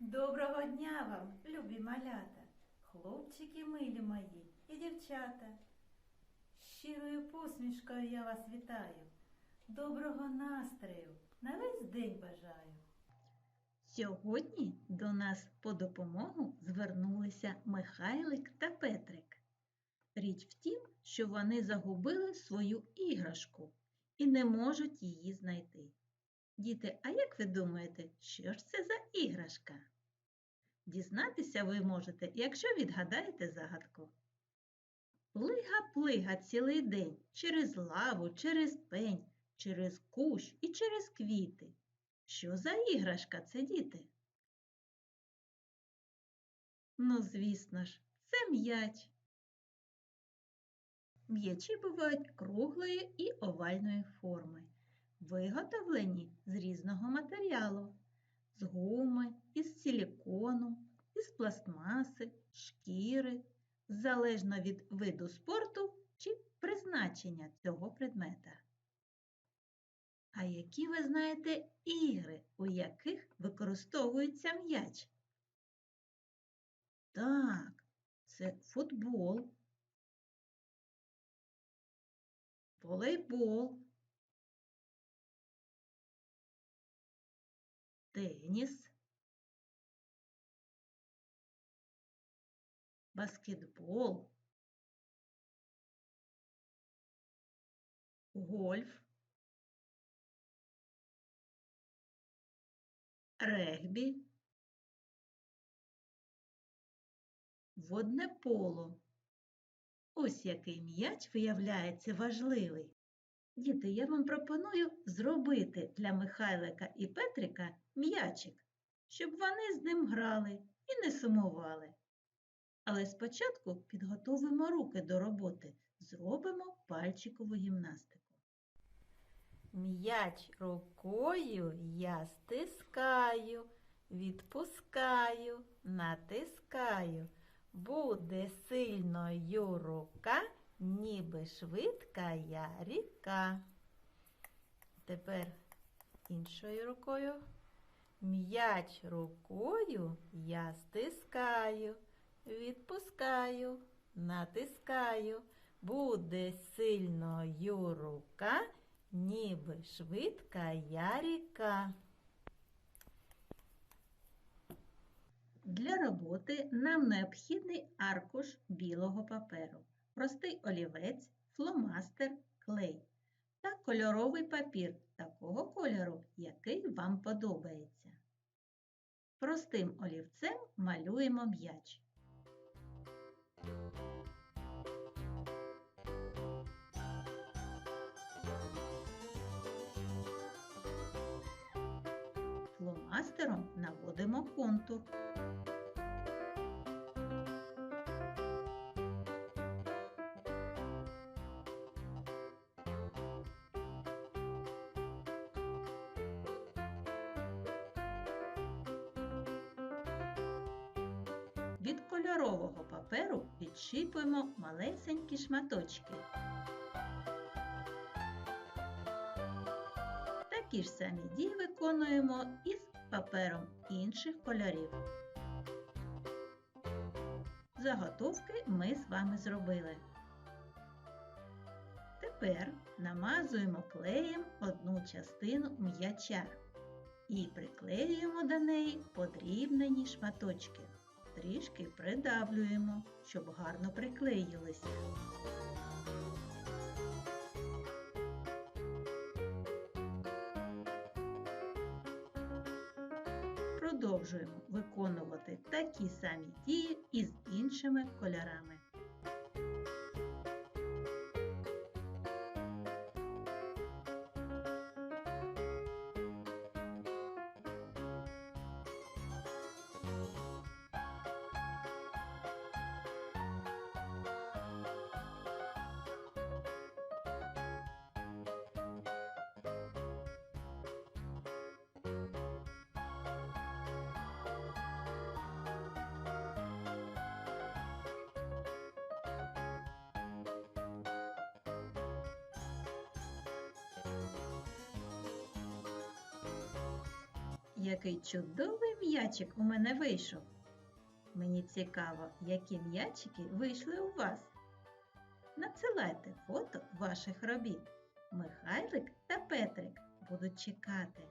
Доброго дня вам, любі малята, хлопчики милі мої і дівчата. Щирою посмішкою я вас вітаю. Доброго настрою на весь день бажаю. Сьогодні до нас по допомогу звернулися Михайлик та Петрик. Річ в тім, що вони загубили свою іграшку і не можуть її знайти. Діти, а як ви думаєте, що ж це за іграшка? Дізнатися ви можете, якщо відгадаєте загадку. Плига-плига цілий день через лаву, через пень, через кущ і через квіти. Що за іграшка це, діти? Ну, звісно ж, це м'яч. М'ячі бувають круглої і овальної форми, виготовлені матеріалу, з гуми, із силікону, із пластмаси, шкіри, залежно від виду спорту чи призначення цього предмета. А які ви знаєте ігри, у яких використовується м'яч? Так, це футбол, волейбол, теніс, баскетбол, гольф, регбі, водне поло. Ось який м'яч виявляється важливий. Діти, я вам пропоную зробити для Михайлика і Петрика м'ячик, щоб вони з ним грали і не сумували. Але спочатку підготовимо руки до роботи, зробимо пальчикову гімнастику. М'яч рукою я стискаю, відпускаю, натискаю. Буде сильною рука, ніби швидка я ріка. Тепер іншою рукою. М'яч рукою я стискаю, відпускаю, натискаю. Буде сильною рука, ніби швидка я ріка. Для роботи нам необхідний аркуш білого паперу, простий олівець, фломастер, клей та кольоровий папір такого кольору, який вам подобається. Простим олівцем малюємо м'яч. Фломастером наводимо контур. Паперу відщіпуємо малесенькі шматочки. Такі ж самі дії виконуємо із папером інших кольорів. Заготовки ми з вами зробили. Тепер намазуємо клеєм одну частину м'яча і приклеюємо до неї подрібнені шматочки. Трішки придавлюємо, щоб гарно приклеїлися. Продовжуємо виконувати такі самі дії із іншими кольорами. Який чудовий м'ячик у мене вийшов. Мені цікаво, які м'ячики вийшли у вас. Надсилайте фото ваших робіт. Михайлик та Петрик будуть чекати.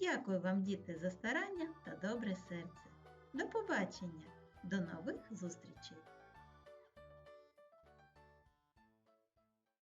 Дякую вам, діти, за старання та добре серце. До побачення! До нових зустрічей!